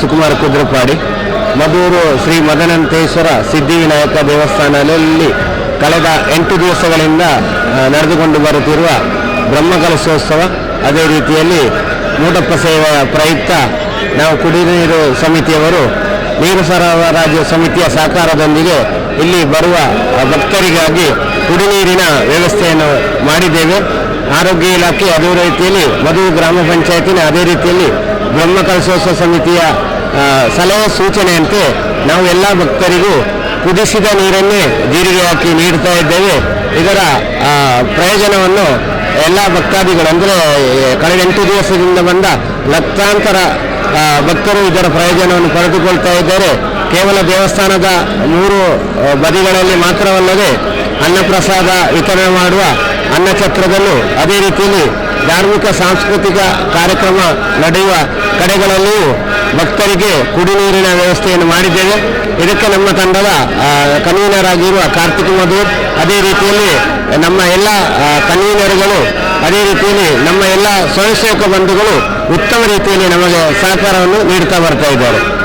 ಸುಕುಮಾರ ಕುದ್ರಪಾಡಿ. ಮಧೂರು ಶ್ರೀ ಮದನಂತೇಶ್ವರ ಸಿದ್ಧಿವಿನಾಯಕ ದೇವಸ್ಥಾನದಲ್ಲಿ ಕಳೆದ ಎಂಟು ದಿವಸಗಳಿಂದ ನಡೆದುಕೊಂಡು ಬರುತ್ತಿರುವ ಬ್ರಹ್ಮಕಲಶೋತ್ಸವ ಅದೇ ರೀತಿಯಲ್ಲಿ ಮೂಟಪ್ಪ ಸೇವೆಯ ಪ್ರಯುಕ್ತ ನಾವು ಕುಡಿಯುವ ನೀರು ಸಮಿತಿಯವರು ನೀರು ಸರಬರಾಜು ಸಮಿತಿಯ ಸಹಕಾರದೊಂದಿಗೆ ಇಲ್ಲಿ ಬರುವ ಭಕ್ತರಿಗಾಗಿ ಕುಡಿನೀರಿನ ವ್ಯವಸ್ಥೆಯನ್ನು ಮಾಡಿದ್ದೇವೆ. ಆರೋಗ್ಯ ಇಲಾಖೆ ಅದೇ ರೀತಿಯಲ್ಲಿ ಮಧು ಗ್ರಾಮ ಪಂಚಾಯತಿನ ಅದೇ ರೀತಿಯಲ್ಲಿ ಬ್ರಹ್ಮಕಲಶೋತ್ಸವ ಸಮಿತಿಯ ಸಲಹೆ ಸೂಚನೆಯಂತೆ ನಾವು ಎಲ್ಲ ಭಕ್ತರಿಗೂ ಕುದಿಸಿದ ನೀರನ್ನೇ ಜೀರಿಗೆ ಹಾಕಿ ನೀಡ್ತಾ ಇದ್ದೇವೆ. ಇದರ ಪ್ರಯೋಜನವನ್ನು ಎಲ್ಲ ಭಕ್ತಾದಿಗಳು ಅಂದರೆ ಕಳೆದ ಎಂಟು ದಿವಸದಿಂದ ಬಂದ ಲಕ್ಷಾಂತರ ಭಕ್ತರು ಇದರ ಪ್ರಯೋಜನವನ್ನು ಪಡೆದುಕೊಳ್ತಾ ಇದ್ದಾರೆ. ಕೇವಲ ದೇವಸ್ಥಾನದ ಮೂರು ಬದಿಗಳಲ್ಲಿ ಮಾತ್ರವಲ್ಲದೆ ಅನ್ನಪ್ರಸಾದ ವಿತರಣೆ ಮಾಡುವ ಅನ್ನಚಕ್ರದಲ್ಲೂ ಅದೇ ರೀತಿಯಲ್ಲಿ ಧಾರ್ಮಿಕ, ಸಾಂಸ್ಕೃತಿಕ ಕಾರ್ಯಕ್ರಮ ನಡೆಯುವ ಕಡೆಗಳಲ್ಲಿಯೂ ಭಕ್ತರಿಗೆ ಕುಡಿನೀರಿನ ವ್ಯವಸ್ಥೆಯನ್ನು ಮಾಡಿದ್ದೇವೆ. ಇದಕ್ಕೆ ನಮ್ಮ ತಂಡದ ಕನ್ವೀನರ್ ಆಗಿರುವ ಕಾರ್ತಿಕ್ ಮಧು ಅದೇ ರೀತಿಯಲ್ಲಿ ನಮ್ಮ ಎಲ್ಲ ಕನ್ವೀನರ್ಗಳು, ಅದೇ ರೀತಿಯಲ್ಲಿ ನಮ್ಮ ಎಲ್ಲ ಸ್ವಯಂ ಸೇವಕ ಬಂಧುಗಳು ಉತ್ತಮ ರೀತಿಯಲ್ಲಿ ನಮಗೆ ಸಹಕಾರವನ್ನು ನೀಡ್ತಾ ಬರ್ತಾ ಇದ್ದಾರೆ.